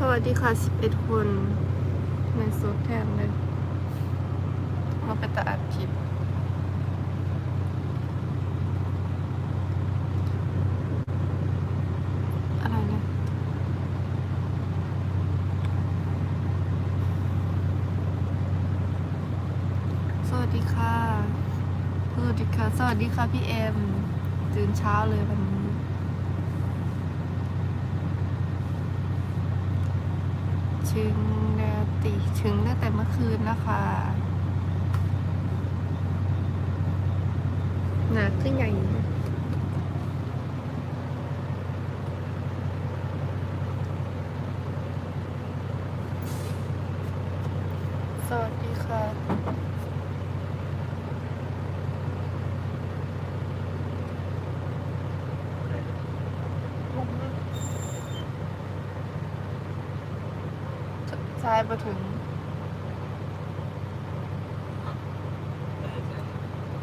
สวัสดีค่ะ 11 คนในโซดแทนเลยมาไปตาอัดคลิปอะไรนี่ยสวัสดีค่ะสวัสดีค่ะ สวัสดีค่ะพี่เอ็มตื่นเช้าเลยวันนี้ ชึงแล้วติชึงตั้งแต่เมื่อคืนนะคะหนักขึ้นใหญ่นะสวัสดีค่ะ ซ้ายมาถึง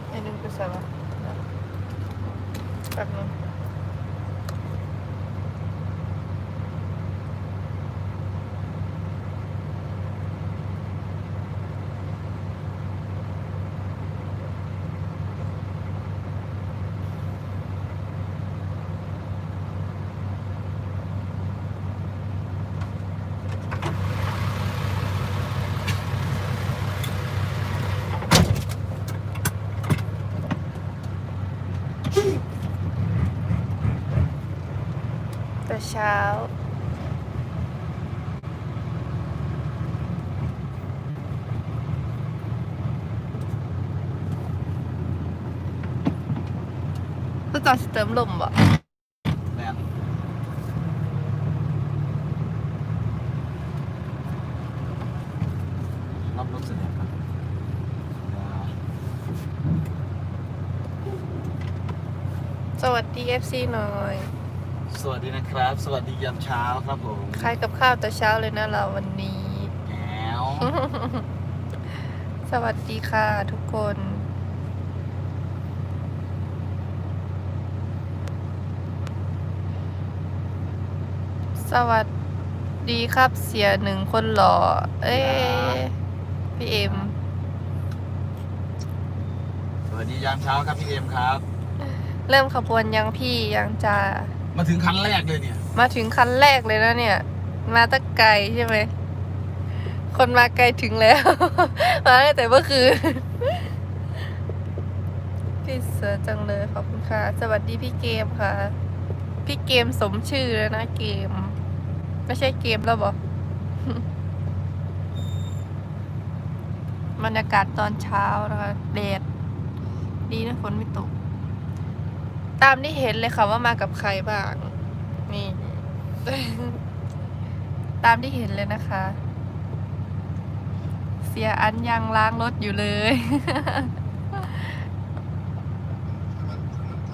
ไอ้นึงไปใส่วะแป๊บนึงแต่ เช้า ก็จอดสิเติมลมบ่แมนรับรถเสร็จแล้วครับสวัสดี FC หน่อย สวัสดีนะครับ สวัสดียามเช้าครับผมขายกับข้าวแต่เช้าเลยนะเราวันนี้แก้ว สวัสดีค่ะทุกคน สวัสดีครับเสียหนึ่งคนหล่อ เอ้ยพี่เอ็ม สวัสดียามเช้าครับพี่เอ็มครับ เริ่มขบวนยังพี่ยังจะ มาถึงคันแรกเลยเนี่ย มาถึงคันแรกเลยนะเนี่ย มาตั้งไกลใช่ไหม คนมาไกลถึงแล้ว มาตั้งแต่เมื่อคืนพี่เสือจังเลยขอบคุณค่ะ สวัสดีพี่เกมค่ะ พี่เกมสมชื่อแล้วนะเกม ไม่ใช่เกมแล้วบอบรรยากาศตอนเช้านะคะแดดดีนะฝนไม่ตก ตามที่เห็นเลยค่ะว่ามากับใครบ้าง นี่ ตามที่เห็นเลยนะคะ เสียอันยังล้างรถอยู่เลย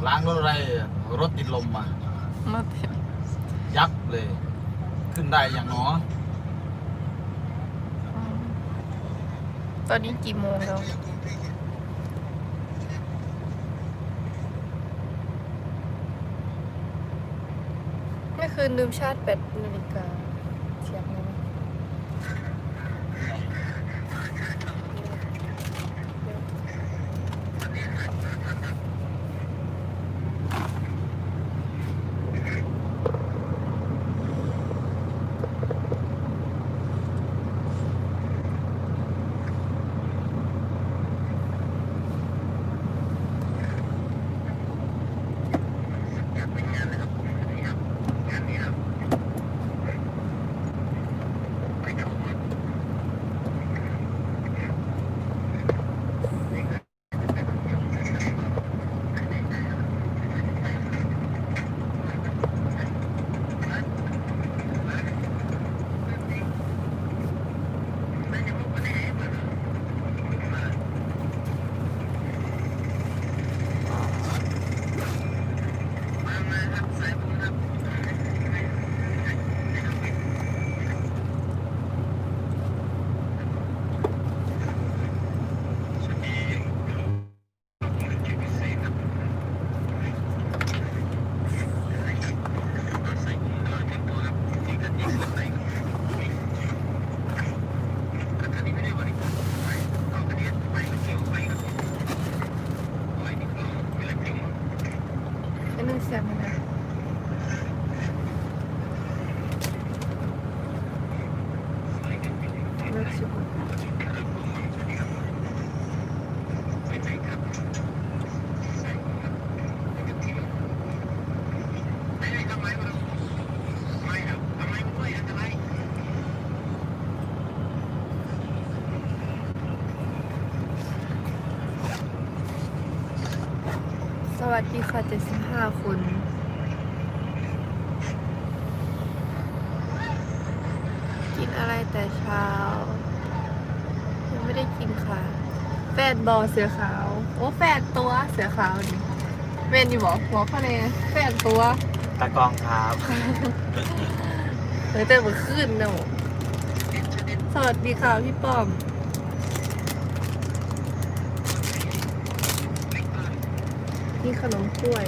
ล้างรถอะไรอะรถติดลมมา มาเถอะยับเลย ขึ้นได้อย่างหนออืมตอนนี้กี่โมงแล้ว เมื่อ คืนลืมชาร์จแบตนาฬิกา วัสดีค่ะ75คนกินอะไรแต่เช้า ยังไม่ได้กินค่ะ แฟนบอเสือขาว โอ้แฟนตัวเสือขาวดิเวนอยู่บอกบอกเขาเลยแฟนตัวตากองครับเฮ้ยแต่มันขึ้นเนอะสวัสดีค่ะพี่ป้อม นี่ขนมกล้วย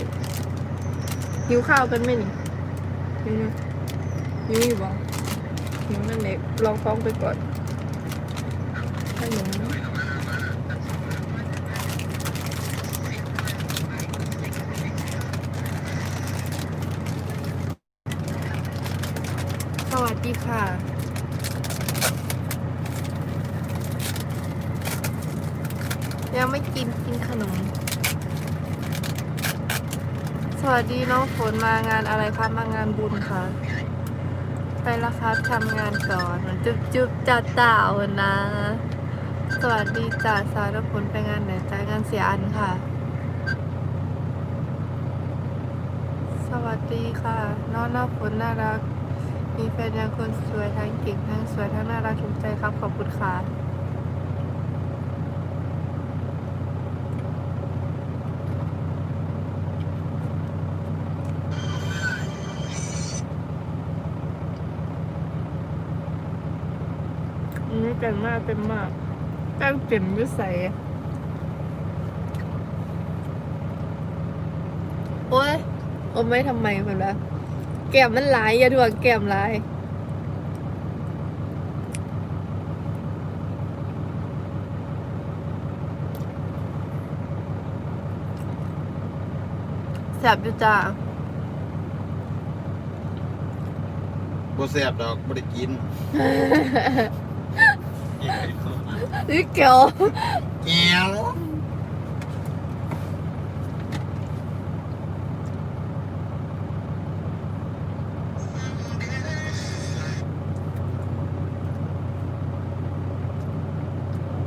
หิวข้าวกันไหมนี่หิวไหมหิวอยู่บ่หิวนั่นเล็กลองฟ้องไปก่อนขนมสวัสดีค่ะยังไม่กินกินขนม สวัสดีน้องฝนมางานอะไรคะมางานบุญค่ะ ไปละครับทำงานก่อนจุ๊บจุ๊บจ่าเต่านะ สวัสดีจ่าสาวน้ำฝนไปงานไหนจ่างานเสียอันค่ะ สวัสดีค่ะ น้องน้ำฝนน่ารัก มีแฟนยังคนสวยทั้งเก่งทั้งสวยทั้งน่ารักถูกใจครับขอบคุณค่ะ อันนี้แต่ งหน้าเต็มมากแป้งเต็มด้วยใสอะโอ้ยอมไม่ทำไมคนละแก้มมันหลายอย่าดวงแก้มหลายแสบอยู่จ้าบ่แสบดอกบ่ได้กิน นี่เกี่ยวเงี้ยว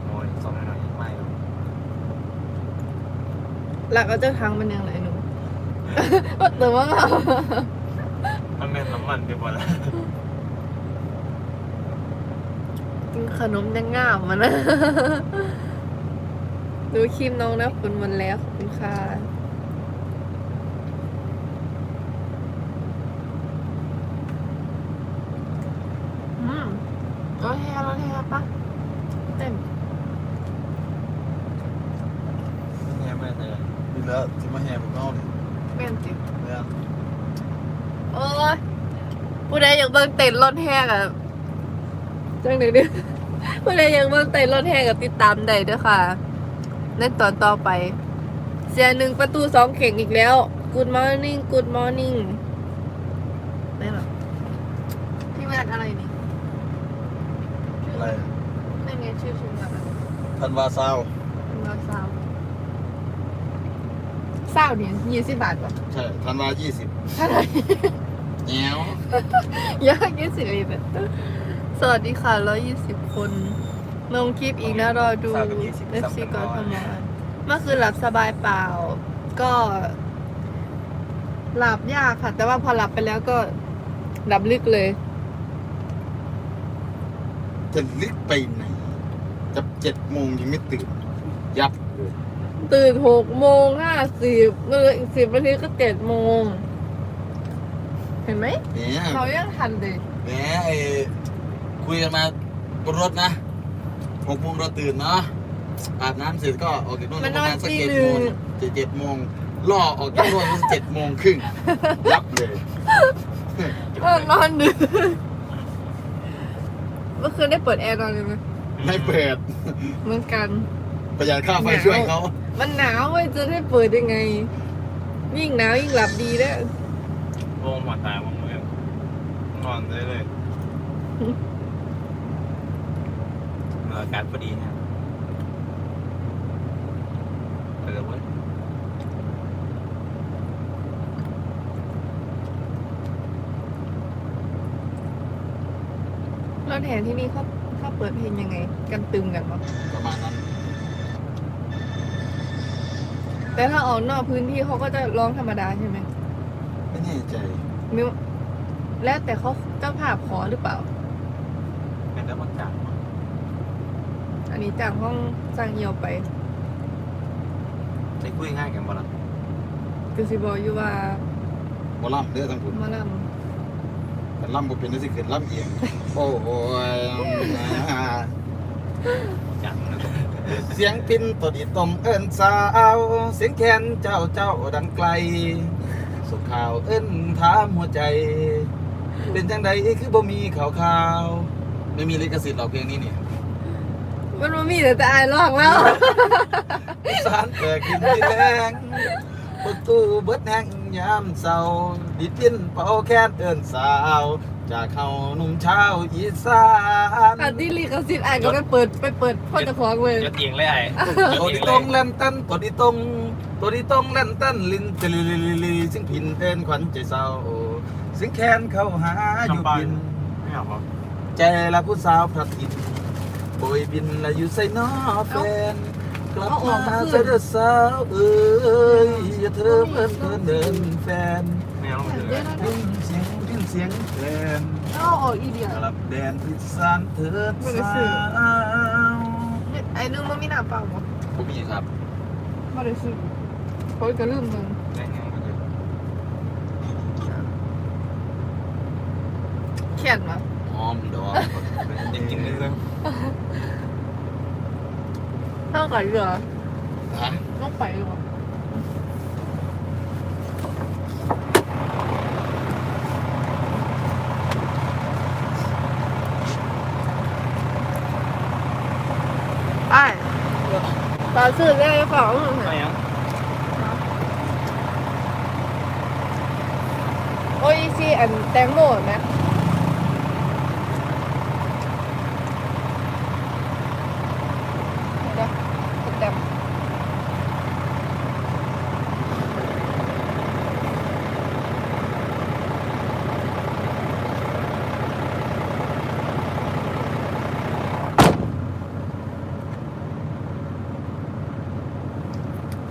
โอ้ยสองหน่อยไม่หรอกหลักเอาเจ้าทางมันยังไงหนูแต่ว่ามันเป็นน้ำมันไปหมดแล้ว กินขนมยังง่ามมันนะดูครีมน้องนะคุณหมันแล้วขอบคุณค่ะอืมรถแฮรถแฮปะเต้นแง่ไม่เลยนี่แล้วจะมาแห่ผมนอกเลยเป็นจิเนี่ยโอ้ยผู้ใดอยากเบิ่งเต้นรถแฮกอะ จังเดี๋ยวนี้ผู้ใดอยากเบิ่งเต้นรถแฮกอะติดตามได้เด้วยค่ะ ในตอนต่อไป เสียหนึ่งประตูสองเข่งอีกแล้ว Good morning Good morning ไม่หรอพี่แมทอะไรนี่อะไรไม่ไงชื่อชุมแบบทันวาซาวมาซาวเศร้าเนี่ยยี่สิบบาทป่ะใช่ทันวายี่สิบเท่าไหร่เงี้ยวยากยี่สิบเลยแบบ สวัสดีค่ะร้อยยี่สิบคน ลงคลิปอีกนะรอดู FC กทมเมื่อคืนหลับสบายเปล่า ก็ หลับยากค่ะ แต่ว่าพอหลับไปแล้วก็ หลับลึกเลย จะลึกไปไหนจะเจ็ดโมงยังไม่ตื่น ยับเลยตื่นหกโมงห้าสิบเมื่ออีกสิบนาทีก็เจ็ดโมง เห็นไหม เนี่ยเรายังทันเลยแหมไอ้ คุยกันมาบนรถนะหกโมงเราตื่นเนาะอาบน้ำเสร็จก็ออกจากนู่นมันประนอนมาณสักตีเจ็ดหนึ่โมงงเจ็ดเจ็ดโมงล่อออกจากนู่นเจ็ดโมงครึ่งยับเลยเออนอนดึกเมื่อคืนได้เปิดแอร์นอนเลยไหมไม่เปิดเหมือนกัน ประหยัดค่าไฟช่วยเขามันหนาวเว้ยจะได้เปิดยังไง ยิ่งหนาวยิ่งหลับดีเด้อวงหมาตายวงเมืองนอนได้เลย อากาศพอดีครับเออเว้ยรถแห่ที่นี่เขาเขาเปิดเพลงยังไง กันตึมกันปะประมาณนั้นแต่ถ้าออกนอกพื้นที่เขาก็จะร้องธรรมดาใช่ไหมไม่แน่ใจมิวแล้วแต่เขาเจ้าภาพขอหรือเปล่า เป็นแต่บางจาก อันนี้จ้างห้องจ้างเยียวไปใช้คุยง่ายกันบ่ล่ะคือสิบอกอยู่ว่าบ่ล่ำเด้อทั้งคุณหมาลแต่ล่ำบ่เป็นได้สิขึ้นล่ำเองโอ้โหยจังนะเสียงพินตัวดีตมเอิ้นสาว เสียงแคนเจ้าเจ้าดังไกล สุขข่าวเอิ้นถามหัวใจ เป็นจังใดคือบ่มีข่าวข่าวๆไม่มีลิขสิทธิ์หรอกเพลงนี้เนี่ยำ มันมามีแต่แต่อายร้องแล้ว สารแตกกินที่แรงประตูเบิดแห้งยามเศร้าดิดพินเป่าแคนเอิ้นสาว จากเขาหนุ่มชาวอีสานอันที่ลีกสิทธิ์อ่านก็ไปเปิดไปเปิดพ่อจะของเลยยศเอียงเลยไอ้ยตัวศเอีที่ยงตเลรงยแล่นตันตัวที่ตรงตัวที่ตรงแล่นตันลินตะลิลิลิลิซึ่งพินเอินขวัญใจเศร้าซึ่งแคนเข้าหาอยู่พิน ไม่เอาครับใจละผู้สาวพระอินทร์ โบยบินละอยู่ใส่นอแฟนกลับมาเสด็จสาวเอ้ยอย่าเธอเพิ่นเพิ่นเดินแฟนไม่เอาเลยดิ้นเสียงดิ้นเสียงแฟนเอาออกอีเดียกลับแดนทิศานเถิดสาวไอ้นึงมันมีหน้าเปล่าบ่ผมมีครับมาได้ซื้อโอ้ยก็ลืมมึงแรงยังไม่เลยเขียนมา หอมดอกจริงๆเลยเท่ากับเรือต้องไปหรอเปล่าไปตอนซื้อได้ของไม่ยังโอ้ยซีอันแตงโมไหมเดี๋ยวแตง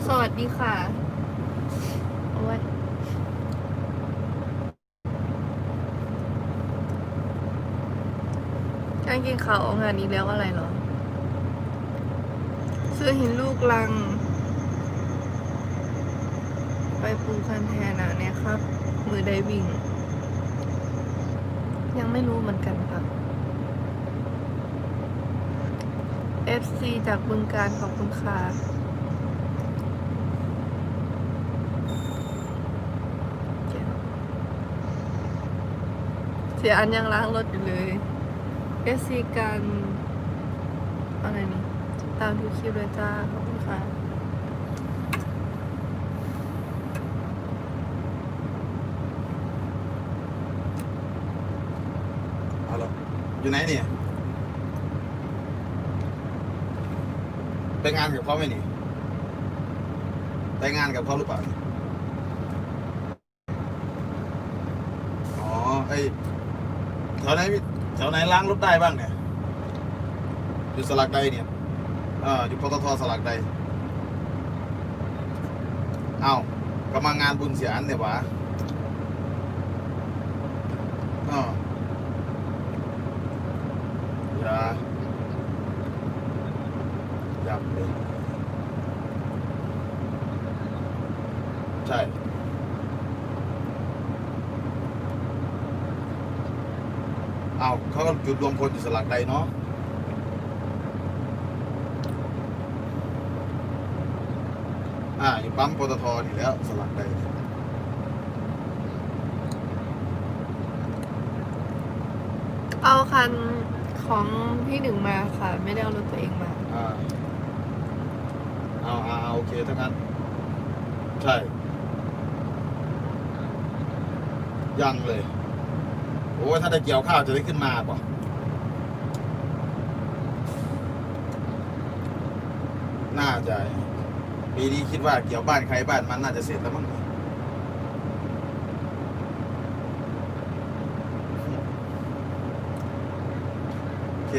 สวัสดีค่ะ โอ้ย การกินข้าวออกงานนี้แล้วอะไรหรอ ซื้อหินลูกลัง ไปปูคันแทนอะเนี่ยครับ มือไดวิ่ง ยังไม่รู้เหมือนกันค่ะ FC จากบึงการขอบคุณค่ะเสียอันยังล้างรถอยู่เลย เอสซีกันอะไรนี่ ตามทุกคลิปเลยจ้า ขอบคุณค่ะ เอาละอยู่ไหนเนี่ยไปงานกับเขาไหมนี่ไปงานกับเขาหรือเปล่าอ๋อไอแถวไหนมี แถวไหนล้างรถได้บ้างเนี่ยอยู่สลักใดเนี่ยเอออยู่ปตทสลักใดเอาก็มางานบุญเสียอันเนี่ยวะอ๋ออย่ายับเลยใช่เอาเขาก็ จุดรวมพลอยู่สลักใดเนาะอ่าอยู่ปั๊มปตทนี่แล้วสลักใดเอาคันของพี่หนึ่งมาค่ะ ไม่ได้เอารถตัวเองมา อ่าเอาเอาเอาโอเคทั้งนั้น ใช่ ยังเลยโอ้ยถ้าได้เกี่ยวข้าวจะได้ขึ้นมาป่ะน่าจะปีนี้คิดว่าเกี่ยวบ้านใครบ้านมันน่าจะเสร็จแล้วมั้งโอเค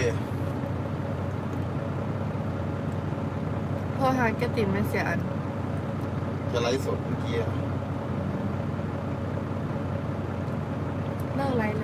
พอหากระติ่มมันเสียอัน จะไลฟ์สดเมื่อกี้อะเลิกไลฟ์เลย